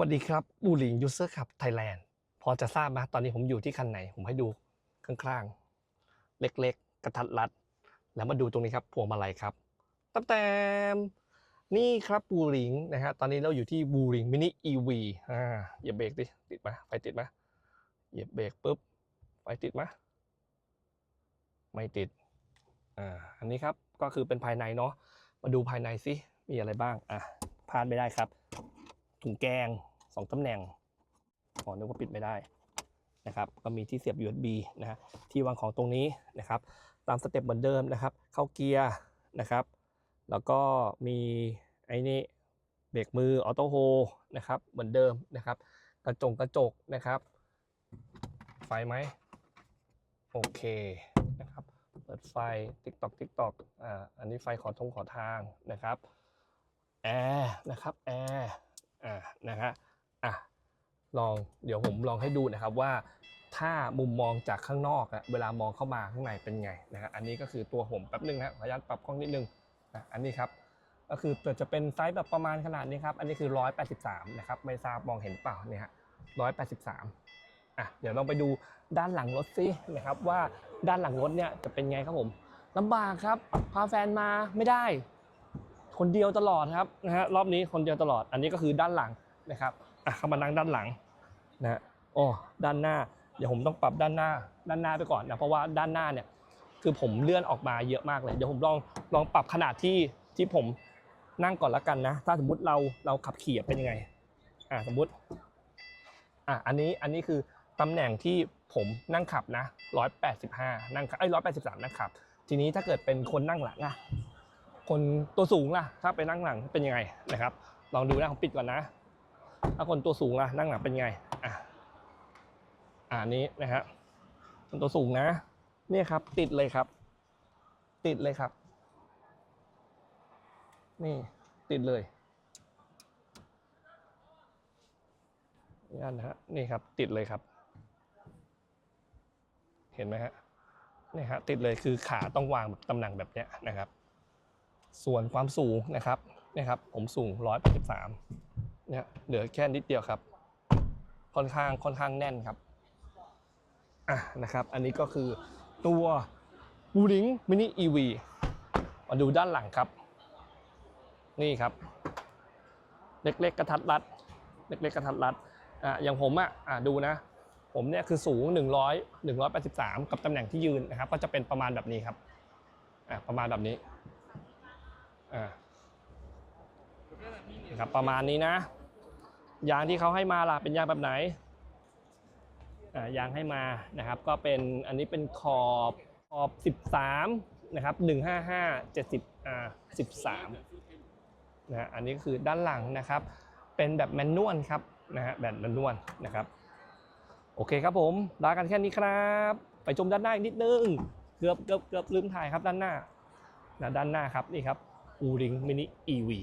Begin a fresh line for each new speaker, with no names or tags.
วัสดีครับบูหลิงยูเซอร์ขับไทยแลนด์พอจะทราบไหมตอนนี้ผมอยู่ที่คันไหน ผมให้ดูข้างๆ เล็กๆ กระทัดรัด แล้วมาดูตรงนี้ครับพวงมาลัยครับตั้งแต่นี่ครับบูหลิงนะฮะตอนนี้เราอยู่ที่บูหลิงมินิอีวีอ่าเหยียบเบรกดิติดไหมไฟติดไหมเหยียบเบรกปุ๊บไฟติดไหมไม่ติดอ่าอันนี้ครับก็คือเป็นภายในเนาะมาดูภายในสิมีอะไรบ้างอะพลาดไม่ได้ครับ ถุงแกงสองตำแหน่งอ๋อนึกว่าปิดไม่ได้นะครับ ก็มีที่เสียบ USB นะฮะที่วางของตรงนี้นะครับ ตามสเต็ปเหมือนเดิมนะครับ เข้าเกียร์นะครับ แล้วก็มีไอ้นี่เบรกมือออโต้โฮนะครับ เหมือนเดิมนะครับ กระจงกระจกนะครับ ไฟไหมโอเคนะครับเปิดไฟติ๊กตอกติ๊กตอกอ่าอันนี้ไฟขอทงขอทางนะครับแอร์นะครับแอร์ อ่านะฮะอะลองเดี๋ยวผมลองให้ดูนะครับว่าถ้ามุมมองจากข้างนอกอะเวลามองเข้ามาข้างในเป็นไงนะฮะอันนี้ก็คือตัวผมแป๊บนึงนะขออนุญาตปรับกล้องนิดนึงนะอันนี้ครับก็คือจะเป็นไซส์แบบประมาณขนาดนี้ครับอันนี้คือ 183นะครับไม่ทราบมองเห็นเปล่าเนี่ยฮะ183อะเดี๋ยวเราไปดูด้านหลังรถซินะครับว่าด้านหลังรถเนี่ยจะเป็นไงครับผมลำบากครับพาแฟนมาไม่ได้ คนเดียวตลอดครับนะฮะรอบนี้คนเดียวตลอด อันนี้ก็คือด้านหลังนะครับอะเข้ามานั่งด้านหลังนะฮะโอ้ด้านหน้าเดี๋ยวผมต้องปรับด้านหน้าด้านหน้าไปก่อนนะเพราะว่าด้านหน้าเนี่ยคือผมเลื่อนออกมาเยอะมากเลยเดี๋ยวผมลองลองปรับขนาดที่ที่ผมนั่งก่อนละกันนะ ถ้าสมมุติเราเราขับขี่เป็นยังไงอะสมมุติอะอันนี้อันนี้คือตำแหน่งที่ผมนั่งขับนะ185นั่งขับไอ้183นั่งขับ ทีนี้ถ้าเกิดเป็นคนนั่งหลังอะ คนตัวสูงล่ะ ถ้าไปนั่งหลังเป็นยังไงนะครับ ลองดูนะผมปิดก่อนนะ ถ้าคนตัวสูงล่ะนั่งหลังเป็นยังไง อะอ่านี้นะฮะคนตัวสูงนะ เนี่ยครับ ติดเลยครับ ติดเลยครับ นี่ติดเลยนี่นะฮะนี่ครับ ติดเลยครับ เห็นไหมฮะนี่ฮะติดเลยคือขาต้องวางแบบตำแหน่งแบบเนี้ยนะครับ ส่วนความสูงนะครับนี่ยครับ ผมสูง 183เนี่ยเหลือแค่นิดเดียวครับ ค่อนข้างค่อนข้างแน่นครับอะนะครับ อันนี้ก็คือตัวบูริงมินิอีวีมาดูด้านหลังครับ นี่ครับ เล็กๆกระทัดรัด เล็กๆกระทัดรัดอะอย่างผมอะอะดูนะ ผมเนี่ยคือสูง 100 183 กับตำแหน่งที่ยืนนะครับ ก็จะเป็นประมาณแบบนี้ครับอะประมาณแบบนี้ อ่าครับประมาณนี้นะ ยางที่เขาให้มาล่ะเป็นยางแบบไหนอ่ายางให้มานะครับ ก็เป็นอันนี้เป็นขอบขอบ 13นะครับ155 70อ่า13นะฮะอันนี้ก็คือด้านหลังนะครับ เป็นแบบแมนนวลครับนะฮะแบบแมนนวลนะครับโอเคครับผมลากันแค่นี้ครับ ไปชมด้านหน้าอีกนิดนึง เกือบเกือบเกือบลืมถ่ายครับด้านหน้านะด้านหน้าครับนี่ครับ อูริงมินิอีวี